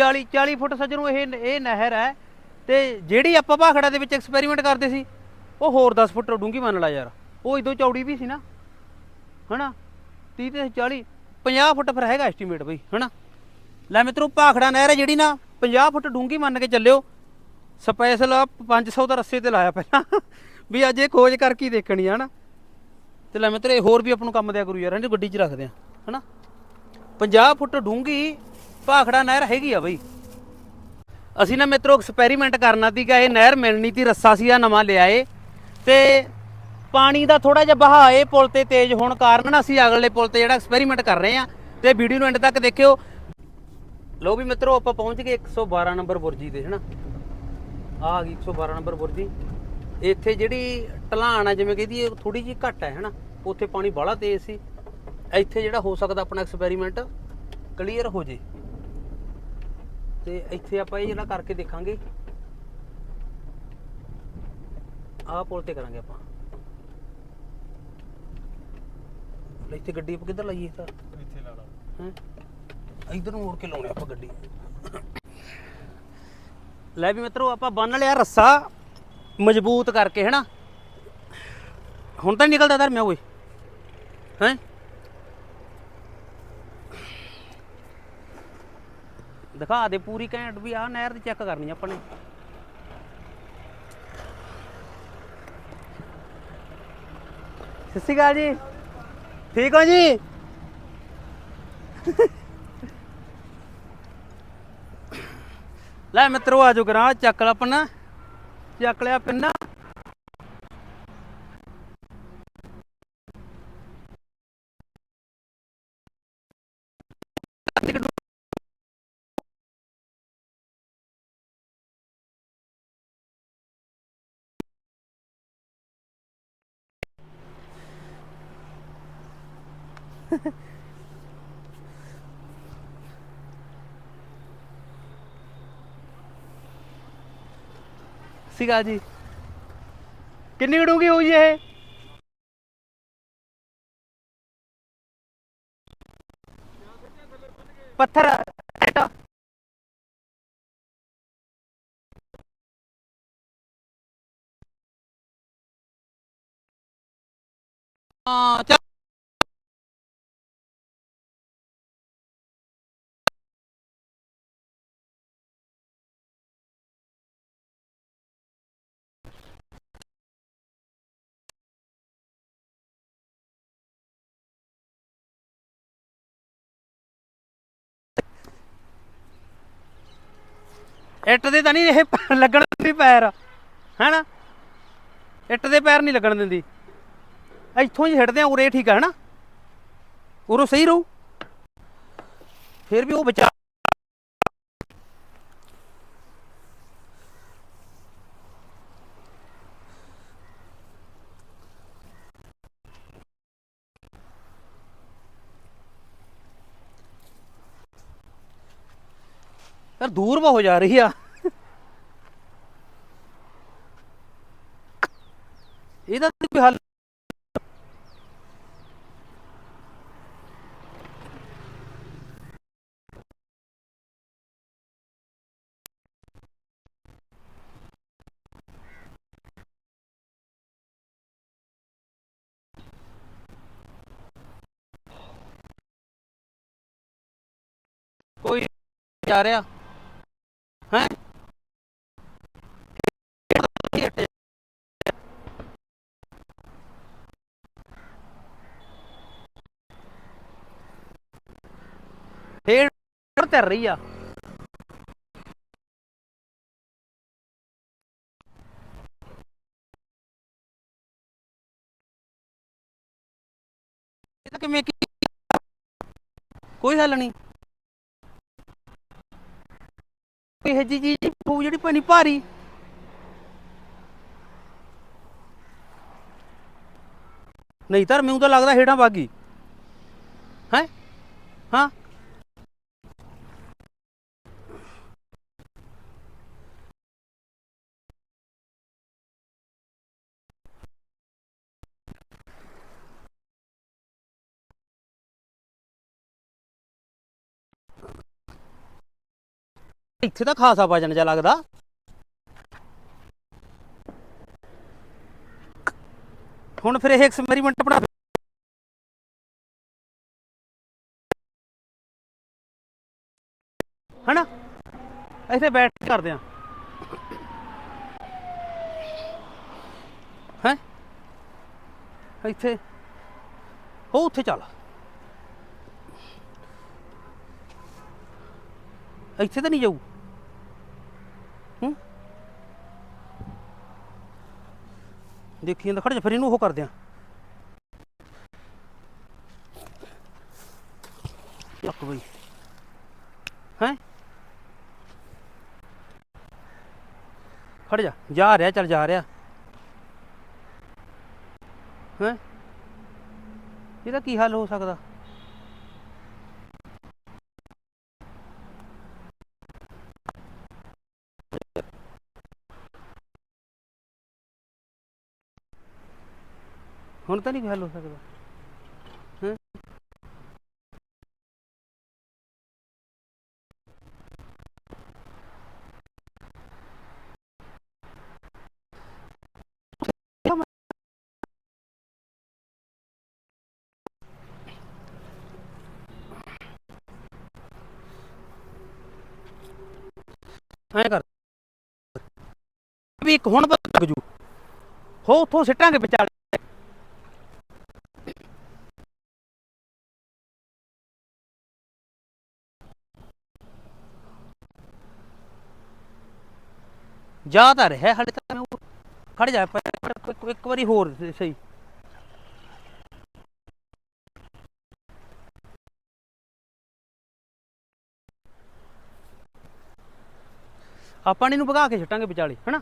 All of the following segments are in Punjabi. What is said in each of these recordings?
40 40 ਫੁੱਟ ਸੱਜਣੋਂ ਇਹ ਇਹ ਨਹਿਰ ਹੈ ਤੇ ਜਿਹੜੀ ਆਪਾਂ ਭਾਖੜਾ ਦੇ ਵਿੱਚ ਐਕਸਪੈਰੀਮੈਂਟ ਕਰਦੇ ਸੀ, ਉਹ ਹੋਰ 10 ਫੁੱਟ ਡੂੰਘੀ ਮੰਨ ਲਾ ਯਾਰ, ਉਹ ਇਦੋਂ ਚੌੜੀ ਵੀ ਸੀ ਨਾ, ਹਨਾ? 30 ਤੇ 40 50 ਫੁੱਟ ਫਿਰ ਹੈਗਾ ਐਸਟੀਮੇਟ ਬਈ, ਹਨਾ? ਲੈ ਮਿੱਤਰੋ, ਭਾਖੜਾ ਨਹਿਰ ਹੈ ਜਿਹੜੀ ਨਾ 50 ਫੁੱਟ ਡੂੰਘੀ ਮੰਨ ਕੇ ਚੱਲਿਓ ਸਪੈਸ਼ਲ 500 ਦਾ ਰੱਸੇ ਤੇ ਲਾਇਆ ਪਹਿਲਾਂ, ਵੀ ਅੱਜ ਇਹ ਖੋਜ ਕਰਕੇ ਹੀ ਦੇਖਣੀ ਆ, ਹਨਾ? ਤੇ ਲੈ ਮਿੱਤਰੋ, ਇਹ ਹੋਰ ਵੀ ਆਪਾਂ ਨੂੰ ਕੰਮ ਦਿਆ ਕਰੂ ਯਾਰ, ਇਹਨੂੰ ਗੱਡੀ 'ਚ ਰੱਖਦੇ ਆ, ਹਨਾ? 50 ਫੁੱਟ ਡੂੰਘੀ ਭਾਖੜਾ ਨਹਿਰ ਹੈਗੀ ਆ ਬਈ। ਅਸੀਂ ਨਾ ਮਿੱਤਰੋ ਐਕਸਪੈਰੀਮੈਂਟ ਕਰਨਾ ਸੀਗਾ, ਇਹ ਨਹਿਰ ਮਿਲਣੀ ਤੀ ਰੱਸਾ ਸੀ ਆ ਨਵਾਂ ਲਿਆਏ। ਤੇ ਪਾਣੀ ਦਾ ਥੋੜਾ ਜਿਹਾ ਬਹਾਅ ਇਹ ਪੁਲ ਤੇ ਤੇਜ਼ ਹੋਣ ਕਾਰਨ ਨਾ ਅਸੀਂ ਅਗਲੇ ਪੁਲ ਤੇ ਜਿਹੜਾ ਐਕਸਪੈਰੀਮੈਂਟ ਕਰ ਰਹੇ ਆ ਤੇ ਵੀਡੀਓ ਨੂੰ ਐਂਡ ਤੱਕ ਦੇਖਿਓ। ਲੋ ਵੀ ਮਿੱਤਰੋ, ਆਪਾਂ ਪਹੁੰਚ ਗਏ 112 ਨੰਬਰ ਬੁਰਜੀ ਤੇ, ਹਨਾ? ਆ ਆ ਗਈ 112 ਨੰਬਰ ਬੁਰਜੀ। ਇੱਥੇ ਜਿਹੜੀ ਢਲਾਣ ਆ, ਜਿਵੇਂ ਕਹਿੰਦੀ ਇਹ ਥੋੜੀ ਜਿਹੀ ਘੱਟ ਹੈ ਹਨਾ? ਉੱਥੇ ਪਾਣੀ ਬਾਹਲਾ ਤੇਜ਼ ਸੀ। ਇੱਥੇ ਜਿਹੜਾ ਹੋ ਸਕਦਾ ਆਪਣਾ ਐਕਸਪੈਰੀਮੈਂਟ ਕਲੀਅਰ ਹੋ ਜੇ। ਤੇ ਇੱਥੇ ਆਪਾਂ ਇਹ ਜਿਹੜਾ ਕਰਕੇ ਦੇਖਾਂਗੇ ਆਹ ਪੁਲ ਤੇ ਕਰਾਂਗੇ ਆਪਾਂ। ਇੱਥੇ ਗੱਡੀ ਆਪਾਂ ਕਿੱਧਰ ਲਾਈਏ ਤਾਂ? ਇੱਥੇ ਲਾ ਲਾ। ਹੈਂ? ਇਧਰ ਨੂੰ ਮੋੜ ਕੇ ਲਾਉਣੇ ਆਪਾਂ ਗੱਡੀ। ਲੈ ਵੀ ਮਿੱਤਰੋ ਆਪਾਂ ਬੰਨ ਲਿਆ ਰੱਸਾ ਮਜ਼ਬੂਤ ਕਰਕੇ ਹੈਨਾ? ਹੁਣ ਤਾਂ ਨਿਕਲਦਾ ਧਰਮਿਆ ਓਏ। ਹੈ? ਦਿਖਾ ਦੇ ਪੂਰੀ ਘੈਂਟ ਵੀ ਆਹ ਨਹਿਰ ਦੀ ਚੈੱਕ ਕਰਨੀ ਆਪਾਂ ਨੇ। ਸਤਿ ਸ਼੍ਰੀ ਅਕਾਲ ਜੀ। ਠੀਕ ਹੋ ਜੀ? ਲੈ ਮਿੱਤਰੋ ਆਜੋ ਕਰਾਂ ਚੱਕ ਲਾ ਪੰਨਾ ਚੱਕ ਲਿਆ ਪਿੰਨਾ। ਸੀਗਾ ਜੀ। ਕਿੰਨੀ ਉਡੂਗੀ ਹੋਈ ਇਹ? ਪੱਥਰ। ਐਟਾ ਹਾਂ ਇੱਟ ਦੇ ਤਾਂ ਨਹੀਂ ਇਹ ਲੱਗਣ ਦਿੰਦੀ ਪੈਰ, ਹੈਨਾ? ਇੱਟ ਦੇ ਪੈਰ ਨਹੀਂ ਲੱਗਣ ਦਿੰਦੀ। ਇੱਥੋਂ ਹੀ ਹਿੱਟਦੇ ਆ, ਉਰੇ ਠੀਕ ਆ, ਹੈਨਾ? ਉਰੋਂ ਸਹੀ ਰਹੂ। ਫਿਰ ਵੀ ਉਹ ਵਿਚਾਰ ਯਾਰ ਦੂਰ ਬਹੁਤ ਜਾ ਰਹੀ ਆ ਇਹਦਾ ਤਾਂ ਕੋਈ ਹੱਲ ਕੋਈ ਜਾ ਰਿਹਾ ਹੈ ਫੇਰ ਤਰ ਰਹੀ ਆ ਕਿਵੇਂ ਕੋਈ ਹੱਲ ਨਹੀਂ ਇਹ ਜੀ ਚੀਜ਼ ਹੋਊ ਜਿਹੜੀ ਪੈਣੀ ਭਾਰੀ ਨਹੀਂ ਤਾਂ ਮੈਨੂੰ ਤਾਂ ਲੱਗਦਾ ਹੇਠਾਂ ਵਾਗੀ ਹੈ ਹਾਂ ਇੱਥੇ ਤਾਂ ਖਾਸਾ ਵਜਨ ਜਿਹਾ ਲੱਗਦਾ। ਹੁਣ ਫਿਰ ਇਹ ਐਕਸਪੈਰੀਮੈਂਟ ਬਣਾ ਹਨਾ? ਇੱਥੇ ਬੈਠ ਕੇ ਕਰਦੇ ਆ। ਹੈ? ਇੱਥੇ। ਉਹ ਉੱਥੇ ਚੱਲ। ਇੱਥੇ ਤਾਂ ਨਹੀਂ ਜਾਊ। ਦੇਖੀ ਜਾਂਦਾ, ਖੜ ਜਾ, ਫਿਰ ਇਹਨੂੰ ਉਹ ਕਰਦੇ ਆ। ਲੱਕ ਬਈ। ਹੈ? ਖੜ ਜਾ ਜਾ ਰਿਹਾ, ਚੱਲ ਜਾ ਰਿਹਾ। ਹੈ? ਇਹਦਾ ਕੀ ਹੱਲ ਹੋ ਸਕਦਾ? ਹੁਣ ਤਾਂ ਨਹੀਂ ਕੋਈ ਹੱਲ ਹੋ ਸਕਦਾ। ਹੈਂ? ਐ ਕਰ। ਵੀ ਇੱਕ ਹੁਣ ਪਤਾ ਲੱਗ ਜੂ। ਹੋ, ਉਥੋਂ ਸਿੱਟਾਂਗੇ ਵਿਚਾਲੇ। ਜਾ ਤਾਂ ਰਿਹਾ ਹਲੇ ਤੱਕ ਮੈਂ ਉਹ- ਖੜ ਜਾ ਪਰ ਇੱਕ- ਇੱਕ ਵਾਰੀ ਹੋਰ, ਸਹੀ। ਆਪਾਂ ਨੇ ਇਹਨੂੰ ਭਗਾ ਕੇ ਛੱਟਾਂਗੇ ਵਿਚਾਲੇ, ਹਨਾ?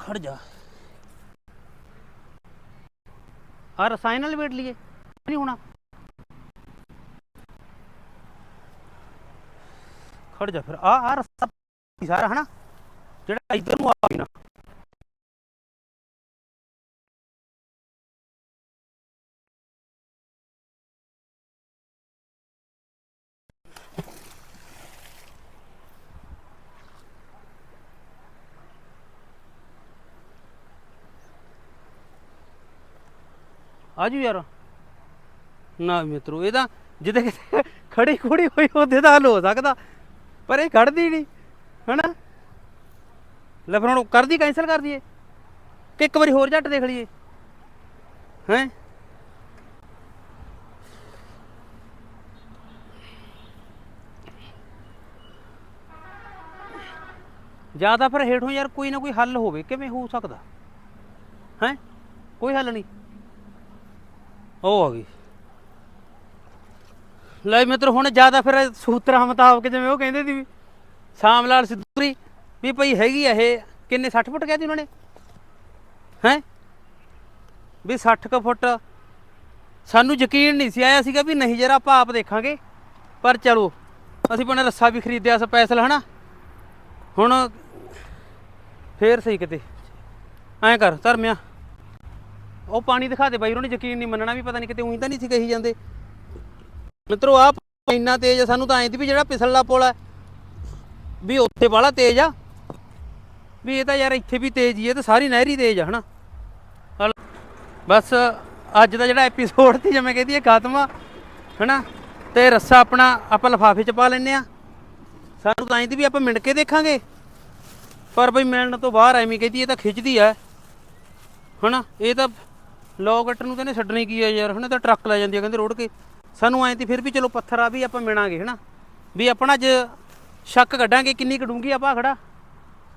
ਖੜ ਜਾ। ਆ ਰਸਾਇਣ ਨਾਲ ਵੇਟ ਲਈਏ। ਨਹੀਂ ਹੋਣਾ। ਖੜ ਜਾ ਫਿਰ। ਆ ਆ ਰਸਤਾ ਸਾਰਾ, ਹਨਾ? ਜਿਹੜਾ ਇੱਧਰ ਨੂੰ ਆ ਨਾ। ਆਜੂ ਯਾਰ। ਨਾ ਮਿੱਤਰੋ ਇਹਦਾ ਤਾਂ ਜਿੱਦੇ ਕਿਤੇ ਖੜੀ ਖੋੜੀ ਹੋਈ ਉਹਦੇ ਦਾ ਹੱਲ ਹੋ ਸਕਦਾ, ਪਰ ਇਹ ਖੜਦੀ ਨਹੀਂ, ਹਨਾ? ਲੈ ਫਿਰ ਹੁਣ ਕਰਦੀ ਕੈਂਸਲ ਕਰ ਦਈਏ, ਕਿ ਇੱਕ ਵਾਰੀ ਹੋਰ ਝੱਟ ਦੇਖ ਲਈਏ, ਹੈ? ਤਾਂ ਫਿਰ ਹੇਠੋਂ ਯਾਰ ਕੋਈ ਨਾ ਕੋਈ ਹੱਲ ਹੋਵੇ, ਕਿਵੇਂ ਹੋ ਸਕਦਾ, ਹੈ? ਕੋਈ ਹੱਲ ਨਹੀਂ। ਉਹ ਆ ਗਈ। ਲੈ ਮਿੱਤਰ, ਹੁਣ ਜ਼ਿਆਦਾ ਫਿਰ ਸੂਤਰਾਂ ਮੁਤਾਬਕ ਜਿਵੇਂ ਉਹ ਕਹਿੰਦੇ ਸੀ ਵੀ ਸ਼ਾਮ ਲਾਲ ਸਿੱਧੂਰੀ ਵੀ ਭਈ ਹੈਗੀ ਆ ਇਹ, ਕਿੰਨੇ 60 ਫੁੱਟ ਕਹਿ ਉਹਨਾਂ ਨੇ? ਹੈ? ਵੀ 60 ਕੁ ਫੁੱਟ। ਸਾਨੂੰ ਯਕੀਨ ਨਹੀਂ ਸੀ, ਆਇਆ ਸੀਗਾ ਵੀ ਨਹੀਂ ਜਰਾ ਆਪਾਂ ਆਪ ਦੇਖਾਂਗੇ। ਪਰ ਚਲੋ, ਅਸੀਂ ਬਣੇ ਰੱਸਾ ਵੀ ਖਰੀਦਿਆ ਸਪੈਸ਼ਲ ਹਨਾ? ਹੁਣ ਫੇਰ ਸਹੀ ਕਿਤੇ। ਐਂ ਕਰ, ਧਰਮਿਆ। ਉਹ ਪਾਣੀ ਦਿਖਾ ਦੇ ਬਾਈ, ਉਹਨੇ ਯਕੀਨ ਨਹੀਂ ਮੰਨਣਾ ਵੀ ਪਤਾ ਨਹੀਂ ਕਿਤੇ ਉਹੀ ਤਾਂ ਨਹੀਂ ਸੀ ਕਹੀ ਜਾਂਦੇ। ਮਿੱਤਰੋ ਆ ਇੰਨਾ ਤੇਜ਼ ਆ, ਸਾਨੂੰ ਤਾਂ ਐਂ ਦੀ ਵੀ ਜਿਹੜਾ ਪਿਸਲਲਾ ਪੁਲ ਹੈ ਵੀ ਉੱਥੇ ਵਾਲਾ ਤੇਜ਼ ਆ। ਵੀ ਇਹ ਤਾਂ ਯਾਰ ਇੱਥੇ ਵੀ ਤੇਜ਼ ਹੀ ਹੈ ਤੇ ਸਾਰੀ ਨਹਿਰੀ ਤੇਜ਼ ਆ, ਹਨਾ? ਹਲ- ਬਸ ਅੱਜ ਦਾ ਜਿਹੜਾ ਐਪੀਸੋਡ ਸੀ, ਜਿਵੇਂ ਕਹਿੰਦੀ ਇਹ ਖਤਮ ਆ, ਹਨਾ? ਤੇ ਰੱਸਾ ਆਪਣਾ, ਆਪਾਂ ਲਫਾਫੇ ਚ ਪਾ ਲੈਨੇ ਆ। ਸਾਨੂੰ ਤਾਂ ਐਂ ਦੀ ਵੀ ਆਪਾਂ ਮਿਣ ਕੇ ਦੇਖਾਂਗੇ। ਪਰ ਬਈ ਮਿਲਣ ਤੋਂ ਬਾਹਰ ਐਵੇਂ ਕਹਿੰਦੀ ਇਹ ਤਾਂ ਖਿੱਚਦੀ ਆ, ਹਨਾ? ਇਹ ਤਾਂ ਲੋਕਟ ਨੂੰ ਕਹਿੰਦੇ ਛੱਡਣੀ ਕੀ ਹੈ ਯਾਰ ਹਨਾ ਇਹ ਤਾਂ ਟਰੱਕ ਲੈ ਜਾਂਦੀ ਆ, ਕਹਿੰਦੇ ਰੋੜ ਕੇ ਸਾਨੂੰ ਐਂ ਤੇ, ਫਿਰ ਵੀ ਚਲੋ ਪੱਥਰ ਆ ਵੀ ਆਪਾਂ ਮਿਣਾਂਗੇ, ਹਨਾ? ਵੀ ਆਪਣਾ ਅੱਜ ਸ਼ੱਕ ਕੱਢਾਂਗੇ ਕਿੰਨੀ ਕਡੂੰਗੀ ਆ ਭਾਖੜਾ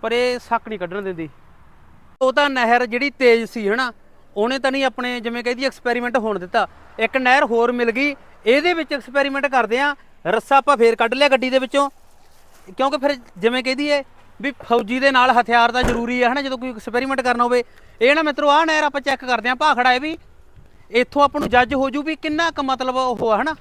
ਪਰ ਇਹ ਸ਼ੱਕ ਨਹੀਂ ਕੱਢਣ ਦਿੰਦੀ। ਉਹ ਤਾਂ ਨਹਿਰ ਜਿਹੜੀ ਤੇਜ਼ ਸੀ, ਹਨਾ? ਉਹਨੇ ਤਾਂ ਨਹੀਂ ਆਪਣੇ, ਜਿਵੇਂ ਕਹਿੰਦੀ ਐਕਸਪੈਰੀਮੈਂਟ ਹੋਣ ਦਿੱਤਾ। ਇੱਕ ਨਹਿਰ ਹੋਰ ਮਿਲ ਗਈ, ਇਹਦੇ ਵਿੱਚ ਐਕਸਪੈਰੀਮੈਂਟ ਕਰਦੇ ਆ, ਰੱਸਾ ਆਪਾਂ ਫੇਰ ਕੱਢ ਲਿਆ ਗੱਡੀ ਦੇ ਵਿੱਚੋਂ। ਕਿਉਂਕਿ ਫਿਰ ਜਿਵੇਂ ਕਹਦੀ ਏ ਵੀ ਫੌਜੀ ਦੇ ਨਾਲ ਹਥਿਆਰ ਤਾਂ ਜ਼ਰੂਰੀ ਹੈ ਹਨਾ? ਜਦੋਂ ਕੋਈ ਐਕਸਪੈਰੀਮੈਂਟ ਕਰਨਾ ਹੋਵੇ। ਇਹ ਨਾ ਮਿੱਤਰੋ, ਆਹ ਨਹਿਰ ਆਪਾਂ ਚੈੱਕ ਕਰਦੇ ਆਂ, ਭਾਖੜਾ ਇਹ ਵੀ। ਇੱਥੋਂ ਆਪਾਂ ਨੂੰ ਜੱਜ ਹੋ ਜੂ ਵੀ ਕਿੰਨਾ ਕੁ ਮਤਲਬ ਉਹ ਆ, ਹਨਾ?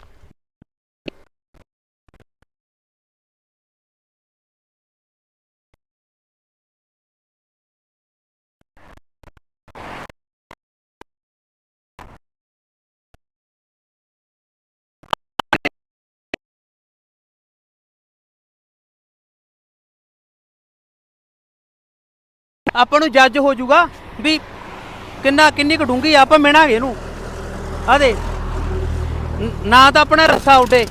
ਆਪਾਂ ਨੂੰ ਜੱਜ ਹੋ ਜਾਊਗਾ ਵੀ ਕਿੰਨਾ ਕਿੰਨੀ ਕੁ ਡੂੰਗੀ ਆ ਆਪਾਂ ਮਿਣਾਂਗੇ ਇਹਨੂੰ। ਆ ਦੇ ਨਾ ਤਾਂ ਆਪਣਾ ਰੱਸਾ ਉੱਡੇ।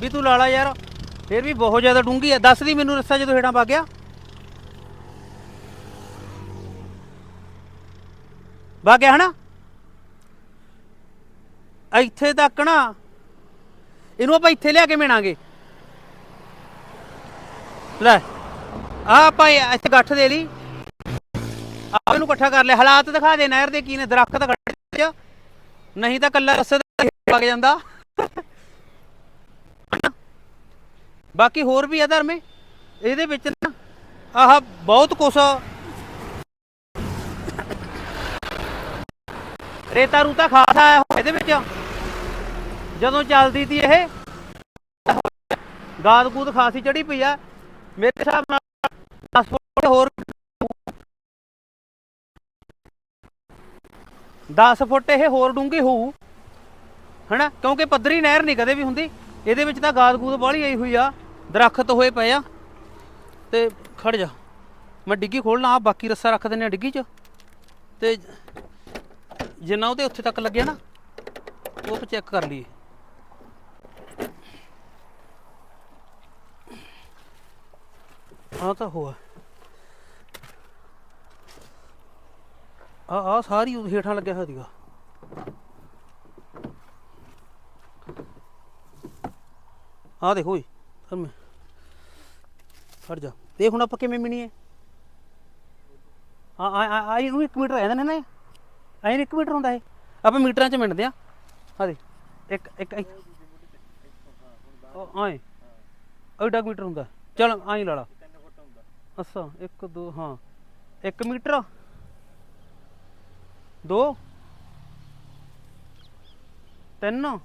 ਵੀ ਤੂੰ ਲਾਲਾ ਯਾਰ, ਫਿਰ ਵੀ ਬਹੁਤ ਜ਼ਿਆਦਾ ਡੂੰਗੀ ਆ। ਦੱਸ ਦੀ ਮੈਨੂੰ ਰੱਸਾ ਜਦੋਂ ਹੇਠਾਂ ਵਗ ਗਿਆ। ਵਗ ਗਿਆ ਹਨਾ? ਇੱਥੇ ਤੱਕ ਨਾ, ਇਹਨੂੰ ਆਪਾਂ ਇੱਥੇ ਲਿਆ ਕੇ ਮਿਣਾਂਗੇ ਲੈ। ਆ ਆਪਾਂ ਇਹ ਇੱਥੇ ਗੱਠ ਦੇ ਲਈ। ਆਪ ਇਹਨੂੰ ਇਕੱਠਾ ਕਰ ਲਿਆ। ਹਾਲਾਤ ਦਿਖਾ ਦੇ ਨਹਿਰ ਦੇ ਕੀ ਨੇ। ਦਰਖਤ ਗੱਠ ਚ ਨਹੀਂ ਤਾਂ ਕੱਲਾ ਰਸਤੇ ਤੇ ਲੱਗ ਜਾਂਦਾ। ਬਾਕੀ ਹੋਰ ਵੀ ਆ ਧਰਮੇ ਇਹਦੇ ਵਿੱਚ ਨਾ ਆਹ ਬਹੁਤ ਕੁਛ ਰੇਤਾ ਰੂਤਾ ਖਾਸ ਆਇਆ ਹੋਇਆ ਇਹਦੇ ਵਿੱਚ। ਜਦੋਂ ਚੱਲਦੀ ਤੀ ਇਹ। ਗਾਦ ਗੂਦ ਖਾਸੀ ਚੜੀ ਪਈ ਆ। ਮੇਰੇ ਹਿਸਾਬ ਨਾਲ ਹੋਰ 10 ਫੁੱਟ ਇਹ ਹੋਰ ਡੂੰਘੀ ਹੋਊ, ਹਨਾ? ਕਿਉਂਕਿ ਪੱਧਰੀ ਨਹਿਰ ਨਹੀਂ ਕਦੇ ਵੀ ਹੁੰਦੀ। ਇਹਦੇ ਵਿੱਚ ਤਾਂ ਗਾਦ ਗੂਦ ਬਾਹਲੀ ਆਈ ਹੋਈ ਆ, ਦਰਖਤ ਹੋਏ ਪਏ ਆ। ਤੇ ਖੜ ਜਾ। ਮੈਂ ਡਿੱਗੀ ਖੋਲਣਾ ਆ ਬਾਕੀ ਰੱਸਾ ਰੱਖ ਦਿੰਨੇ ਆ ਡਿੱਗੀ 'ਚ। ਤੇ ਜਿੰਨਾ ਉਹਦੇ ਉੱਥੇ ਤੱਕ ਲੱਗਿਆ ਨਾ, ਉਹ ਆਪਾਂ ਚੈੱਕ ਕਰ ਲਈਏ। ਆ ਤਾਂ ਹੋਆ। ਆ ਆ ਸਾਰੀ ਉਹ ਹੇਠਾਂ ਲੱਗਿਆ ਹੋਇਆ ਸੀਗਾ। ਆ ਦੇਖੋ ਓਏ ਸਾਹਮਣੇ ਫੜ ਜਾ। ਦੇਖ ਹੁਣ ਆਪਾਂ ਕਿਵੇਂ ਮਿਣੀਏ? ਆ ਆ, ਆ- ਆ ਇਹਨੂੰ 1 ਮੀਟਰ ਰਹਿੰਦਾ ਨਾ ਐਂ 1 ਮੀਟਰ ਹੁੰਦਾ ਇਹ। ਆਪਾਂ ਮੀਟਰਾਂ ਚ ਮਿਣਦੇ ਆ। ਆ ਦੇ ਇੱਕ ਇੱਕ ਉਹ ਐਂ ਐਡਾ ਕੁ ਮੀਟਰ ਹੁੰਦਾ। ਚਲ ਆਈ ਲਾ ਲਾ। ਅੱਛਾ 1 2 ਹਾਂ। 1 ਮੀਟਰ 2 3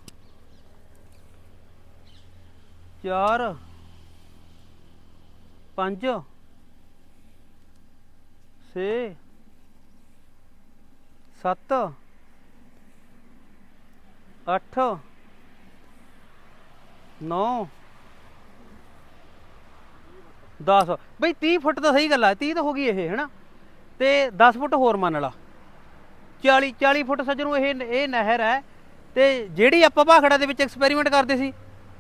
4 5 6 7 8 9 10 ਬਈ 30 ਫੁੱਟ ਤਾਂ ਸਹੀ ਗੱਲ ਆ 30 ਤਾਂ ਹੋ ਗਈ ਇਹ, ਹੈਨਾ? ਤੇ 10 ਫੁੱਟ ਹੋਰ ਮੰਨ ਲਾ। 40 40 ਫੁੱਟ ਸੱਜਣੋਂ ਇਹ ਇਹ ਨਹਿਰ ਹੈ ਤੇ ਜਿਹੜੀ ਆਪਾਂ ਭਾਖੜਾ ਦੇ ਵਿੱਚ ਐਕਸਪੈਰੀਮੈਂਟ ਕਰਦੇ ਸੀ,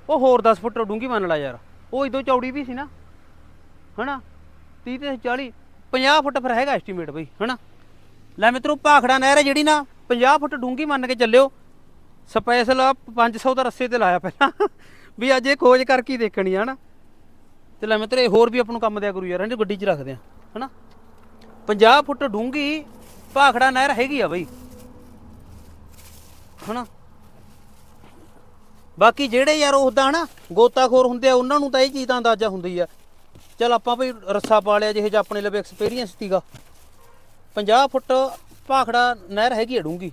ਉਹ ਹੋਰ 10 ਫੁੱਟ ਡੂੰਗੀ ਮੰਨ ਲਾ ਯਾਰ। ਉਹ ਇਦੋਂ ਚੌੜੀ ਵੀ ਸੀ ਨਾ, ਹਨਾ? 30 ਤੇ 40 50 ਫੁੱਟ ਫਿਰ ਹੈਗਾ ਐਸਟੀਮੇਟ ਬਈ, ਹਨਾ? ਲੈ ਮਿੱਤਰੋ, ਭਾਖੜਾ ਨਹਿਰ ਹੈ ਜਿਹੜੀ ਨਾ 50 ਫੁੱਟ ਡੂੰਗੀ ਮੰਨ ਕੇ ਚੱਲਿਓ। ਸਪੈਸ਼ਲ 500 ਦਾ ਰੱਸੇ ਤੇ ਲਾਇਆ ਪਹਿਲਾਂ, ਵੀ ਅੱਜ ਇਹ ਖੋਜ ਕਰਕੇ ਹੀ ਦੇਖਣੀ ਹੈ ਹਨਾ? ਤੇ ਲੈ ਮਿੱਤਰੋ, ਇਹ ਹੋਰ ਵੀ ਆਪਾਂ ਨੂੰ ਕੰਮ ਦਿਆ ਕਰੂ ਯਾਰ, ਇਹਨੂੰ ਗੱਡੀ 'ਚ ਰੱਖਦੇ ਆ, ਹਨਾ? 50 ਫੁੱਟ ਡੂੰਗੀ ਭਾਖੜਾ ਨਹਿਰ ਹੈਗੀ ਆ ਬਈ। ਹਨਾ? ਬਾਕੀ ਜਿਹੜੇ ਯਾਰ ਉਹਦਾ ਨਾ ਗੋਤਾਖੋਰ ਹੁੰਦੇ ਆ, ਉਹਨਾਂ ਨੂੰ ਤਾਂ ਇਹ ਚੀਜ਼ ਦਾ ਅੰਦਾਜ਼ਾ ਹੁੰਦੀ ਆ। ਚਲ ਆਪਾਂ ਵੀ ਰੱਸਾ ਪਾ ਲਿਆ ਜਿਹੇ ਜਿਹਾ ਆਪਣੇ ਲਵੇ ਐਕਸਪੀਰੀਅੰਸ ਸੀਗਾ। 50 ਫੁੱਟ ਭਾਖੜਾ ਨਹਿਰ ਹੈਗੀ ਆ ਡੂੰਗੀ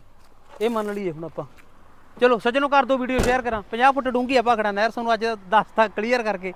ਇਹ ਮੰਨ ਲਈਏ ਹੁਣ ਆਪਾਂ। ਚਲੋ ਸੱਜਣੋ ਕਰ ਦਿਓ ਵੀਡੀਓ ਸ਼ੇਅਰ ਕਰਾਂ। 50 ਫੁੱਟ ਡੂੰਗੀ ਆ ਭਾਖੜਾ ਨਹਿਰ, ਤੁਹਾਨੂੰ ਅੱਜ ਦੱਸਤਾ ਕਲੀਅਰ ਕਰਕੇ।